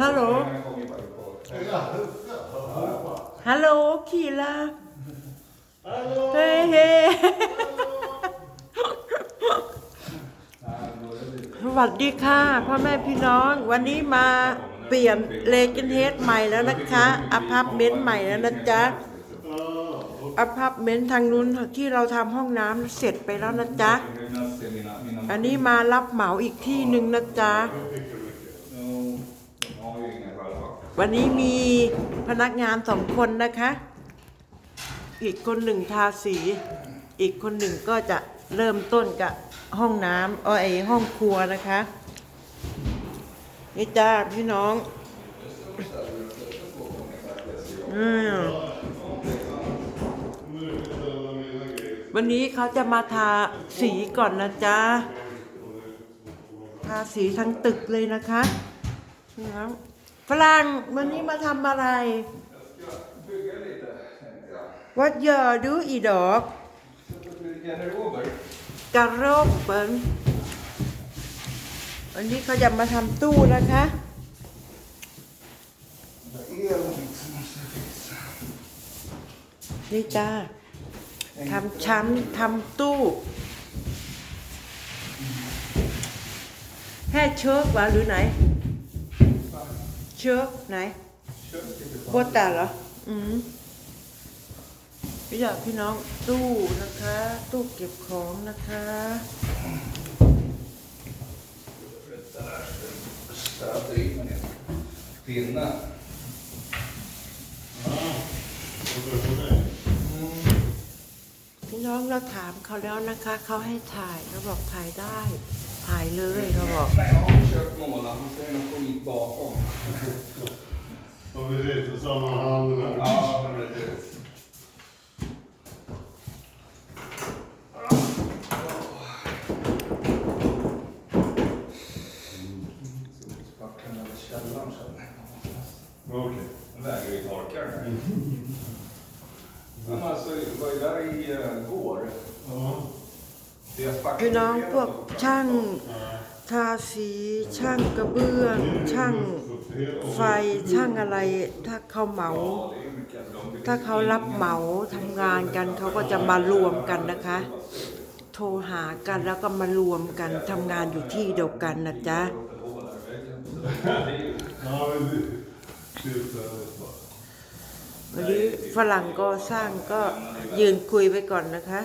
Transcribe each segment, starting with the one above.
ฮัลโหล ฮัลโหลขี่ละเฮ้เฮ้สวัสดีค่ะพ่อแม่พี่น้องวันนี้มาเปลี่ยนเลกินเฮดใหม่แล้วนะคะอพาร์ตเมนต์ใหม่แล้วนะจ๊ะอพาร์ตเมนต์ทางนู้นที่เราทำห้องน้ำเสร็จไปแล้วนะจ๊ะอันนี้มารับเหมาอีกที่หนึ่งนะจ๊ะ วันนี้มีพนักงานสองคนนะคะ อีกคนหนึ่งทาสี อีกคนหนึ่งก็จะเริ่มต้นกับห้องน้ำเออไอห้องครัวนะคะ นี่จ้าพี่น้องอืมวันนี้เขาจะมาทาสีก่อนนะจ๊ะ ทาสีทั้งตึกเลยนะคะนะครับ ฝรั่งวันนี้มาทำอะไร What you do อีดอกกระโรบเปิงวันนี้เขาจะมาทำตู้นะคะ นี่จ้าทำชั้นทำตู้ แค่เชิกวะหรือไหน เชิกไหนโบตาเหรอ อืมพี่อยากพี่น้องตู้นะคะ ตู้เก็บของนะคะ Finna. พี่น้องเราถามเขาแล้วนะคะ เขาให้ถ่ายเขาบอกถ่ายได้ ถ่ายเลยเขาบอก Nej, jag har försökt måla, men så är det något skit bakom. Och vi sitter samma hand här. Ja, precis. Backen över källaren sen. Okej. Den väger ju torka den här. Men alltså, jag var ju där i uh, går. Ja. Deras backen พี่น้องพวกช่างทาสีช่างกระเบื้อง ช่างไฟช่างอะไร ถ้าเขาเหมา ถ้าเขารับเหมาทำงานกันเขาก็จะมารวมกันนะคะ โทรหากันแล้วก็มารวมกันทำงานอยู่ที่เดียวกันนะจ๊ะวันนี้ฝรั่งก็สร้างก็ยืนคุยไปก่อนนะคะ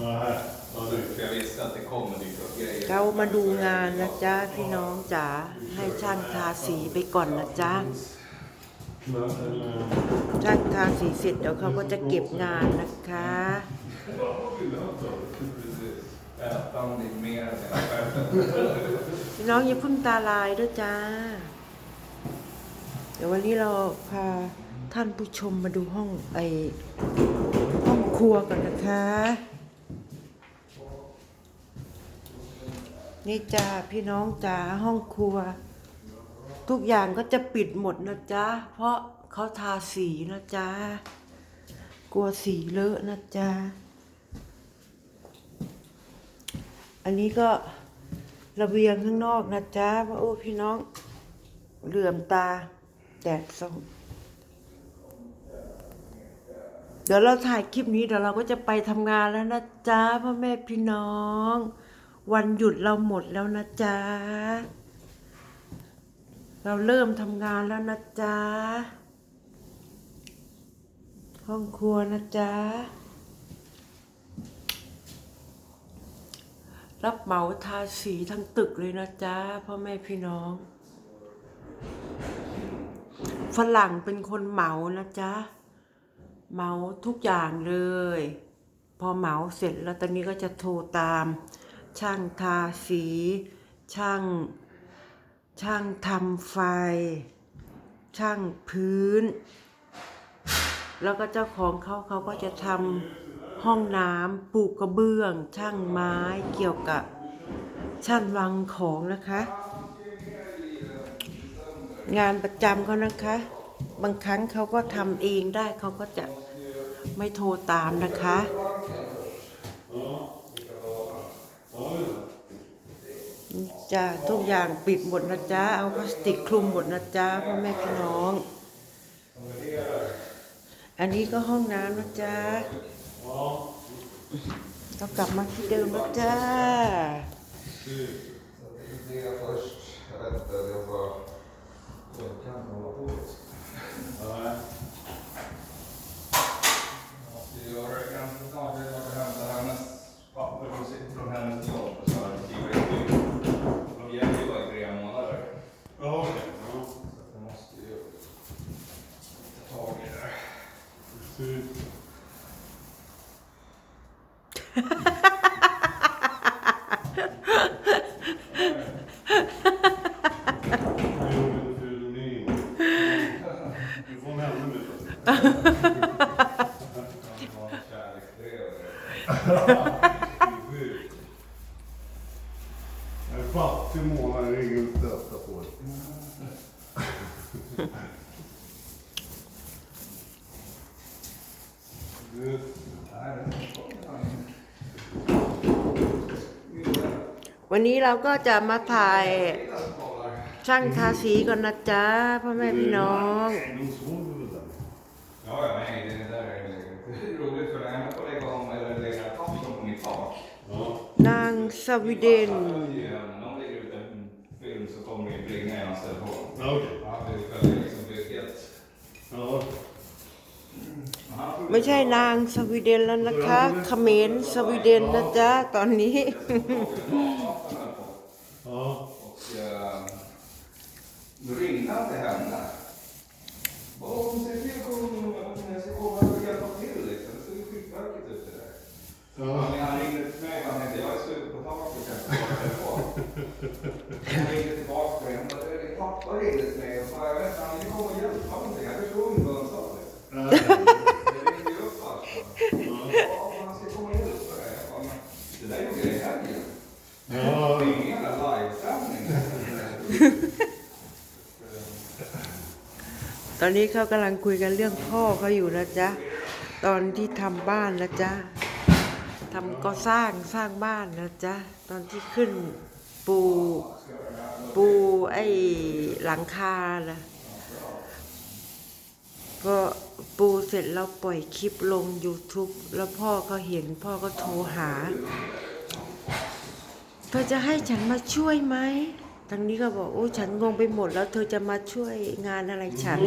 Nej. Ja, det... För jag visste att det kommer dyka upp grejer. เรามาดูงานนะจ๊ะพี่น้องจ๋าให้ช่างทาสีไปก่อนนะจ๊ะ Men, eller... ช่างทาสีเสร็จเดี๋ยวเขาก็จะเก็บงานนะคะ Äta om det är mer än jag själv. พี่น้องอย่าเพึ่งตาลายด้วยจ้า เดี๋ยววันนี้เราพาท่านผู้ชมมาดูห้องไอห้องครัวก่อนนะคะ นี่จ้าพี่น้องจ้าห้องครัว ทุกอย่างก็จะปิดหมดนะจ๊ะเพราะเขาทาสีนะจ๊ะกลัวสีเลอะนะจ๊ะอันนี้ก็ระเบียงข้างนอกนะจ๊ะว่าโอ้พี่น้องเหลื่อมตาแดดส่องเดี๋ยวเราถ่ายคลิปนี้เดี๋ยวเราก็จะไปทำงานแล้วนะจ๊ะพ่อแม่พี่น้อง วันหยุดเราหมดแล้วนะจ๊ะ เราเริ่มทำงานแล้วนะจ๊ะ ห้องครัวนะจ๊ะ รับเหมาทาสีทั้งตึกเลยนะจ๊ะพ่อแม่พี่น้อง ฝรั่งเป็นคนเหมานะจ๊ะ เหมาทุกอย่างเลย พอเหมาเสร็จแล้วตอนนี้ก็จะโทรตาม ช่างทาสี ช่าง ช่างทำไฟ ช่างพื้น แล้วก็เจ้าของเขาเขาก็จะทำห้องน้ำปลูกกระเบื้อง ช่างไม้เกี่ยวกับช่างวางของนะคะ งานประจำเขานะคะ บางครั้งเขาก็ทำเองได้เขาก็จะไม่โทรตามนะคะ Ja, ja. นี่ จ้าทุกอย่างปิดหมดนะจ้าเอาพลาสติกคลุมหมดนะจ้าพ่อแม่พี่น้อง อันนี้ก็ห้องน้ำนะจ้าเรากลับมาที่เดิมนะจ้าเดี๋ยวเราจะต้องไปทำตารางนั้นปรัไปดูสิตรงนั้นที่ออก ett nytt. De gäller ju bara i tre månader. Ja, okej. Ja. Så jag måste ju ta tag i det. Precis. Jag gjorde en fyllning. Du får med henne med. Det var en kärleksbrev. Sjukt. En fattig månad är inget att sätta på. Du, Nej, det är วันนี้เราก็จะมาถ่ายช่างทาสีก่อนนะจ๊ะพ่อแม่พี่น้อง de såg du väl den? Ja, ja, nej, det där är det är roligt för när นางสวีเดน Om någon lägger ut en film så kommer det bringa i hans telefon. Ja, okej. Ja, det är liksom det är helt... Ja. Han får ไม่ใช่นางสวีเดนแล้วนะคะเขมรสวีเดนนะจ๊ะตอนนี้ Ja. Och eh, då ringde han till henne. Bara, hon säger till kommunen att jag ska komma och hjälpa till liksom. Det stod skyddsverket ute där. Ja. Men han ringde till mig och han tänkte jag är slut på taket jag ska ta telefon. Han ringde tillbaka till mig. Han bara, pappa ringde till mig och sa jag vet inte, han vill komma och hjälpa någonting. Jag förstod inte vad han sa. liksom. Nej. Jag ringde ju upp alltså. Ja, han ska komma och hjälpa dig. Jag bara, Det där gjorde jag i helgen. Det är ingen jävla livesändning. ตอนนี้เขากำลังคุยกันเรื่องพ่อเขาอยู่นะจ๊ะ ตอนที่ทำบ้านนะจ๊ะ ทำก็สร้างสร้างบ้านนะจ๊ะ ตอนที่ขึ้นปูปูไอ้หลังคานะก็ปูเสร็จแล้วปล่อยคลิปลง YouTube แล้วพ่อก็เห็นพ่อก็โทรหาเธอจะให้ฉันมาช่วยไหมทางนี้ก็บอกโอ้ฉันงงไปหมดแล้ว เธอจะมาช่วยงานอะไรฉัน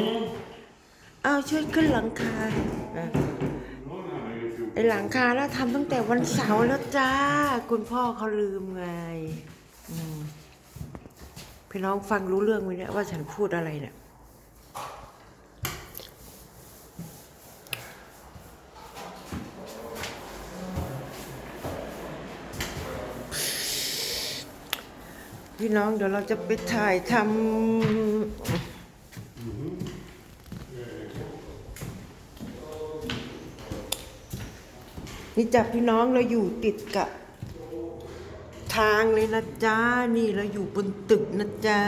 เอาช่วยขึ้นหลังคาอะ ไอหลังคาแล้วทำตั้งแต่วันเสาร์แล้วจ้า คุณพ่อเขาลืมไงพี่น้องฟังรู้เรื่องไหมเนี่ยว่าฉันพูดอะไรเนี่ยพี่น้องเดี๋ยวเราจะไปถ่ายทำ นี่จับพี่น้องเราอยู่ติดกับ ทางเลยนะจ๊ะนี่เราอยู่บนตึกนะจ๊ะ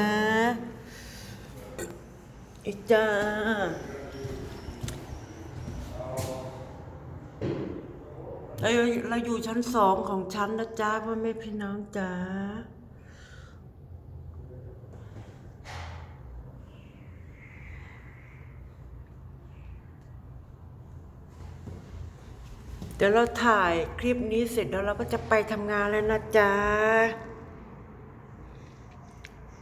ไอ้จ้าเราเราอยู่ชั้นสองของชั้นนะจ๊ะพ่อแม่พี่น้องจ๊ะ ดี๋ยวเราถ่ายคลิปนี้เสร็จแล้วเราก็จะไปทำงานแล้วนะจ๊ะ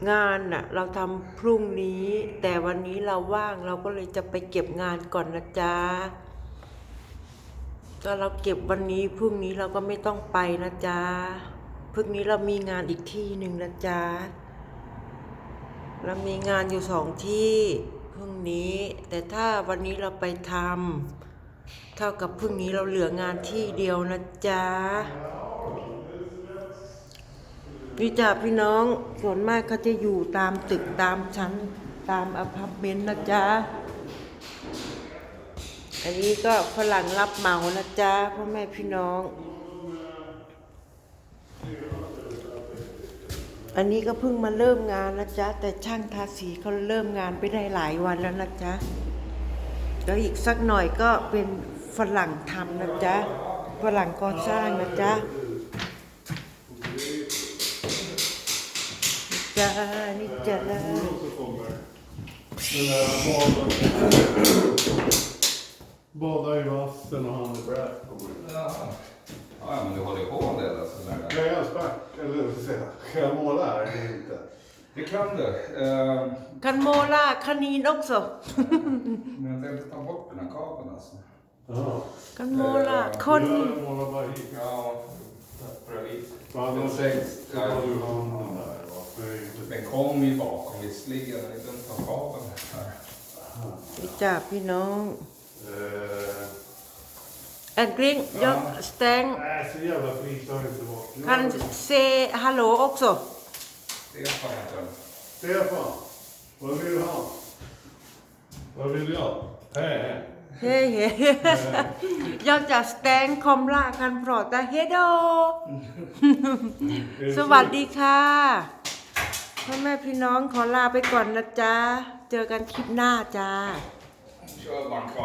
งานน่ะเราทำพรุ่งนี้ แต่วันนี้เราว่างเราก็เลยจะไปเก็บงานก่อนนะจ๊ะถ้าเราเก็บวันนี้พรุ่งนี้เราก็ไม่ต้องไปนะจ๊ะพรุ่งนี้เรามีงานอีกที่หนึ่งนะจ๊ะเรามีงานอยู่สองที่พรุ่งนี้ แต่ถ้าวันนี้เราไปทำ เท่ากับพรุ่งนี้เราเหลืองานที่เดียวนะจ๊ะนี่จ้ะพี่น้องส่วนมากเขาจะอยู่ตามตึกตามชั้นตามอพาร์ตเมนต์นะจ๊ะ อันนี้ก็ฝรั่งรับเหมานะจ๊ะพ่อแม่พี่น้อง อันนี้ก็เพิ่งมาเริ่มงานนะจ๊ะ แต่ช่างทาสีเขาเริ่มงานไปได้หลายวันแล้วนะจ๊ะ แล้วอีกสักหน่อยก็เป็นฝรั่งทำนะจ๊ะฝรั่งก่อสร้างนะจ๊ะจ้านี่จ้า Mor också kommer. Den där baden. Badar i vassen och han är bräck kommer in. Jaha. Ja, men du håller ju på en del alltså. där. Kan jag spack, eller vad ska jag säga, kan jag måla här eller inte? Det kan du. Eh, กันโมล่าคานีนอกโซ Men jag tänkte ta bort den här kabeln alltså. Jaha. กันโมล่าคน Jag målar bara hit. Ja, tappar jag hit. För annars så har du handen där. va? För det är inte- Den kom ju bakom visserligen, men det är dumt att ha kabeln här. นี่จ้าพี่น้อง Eh, แอนกริงยกสแตง Nej, så jävla flit har jag inte varit. Nu คัน har Stefan heter den. Stefan, vad vill du ha? Vad vill jag? Hej, hej. เฮ้เฮ้ยอกจากสแตงคอมล่ากันพรอตาเฮโด Är det สวัส slut? ดีค่ะพ่อแม่พี่น้องขอลาไปก่อนนะจ๊ะ เจอกันคลิปหน้าจ้า Kör bara kvar.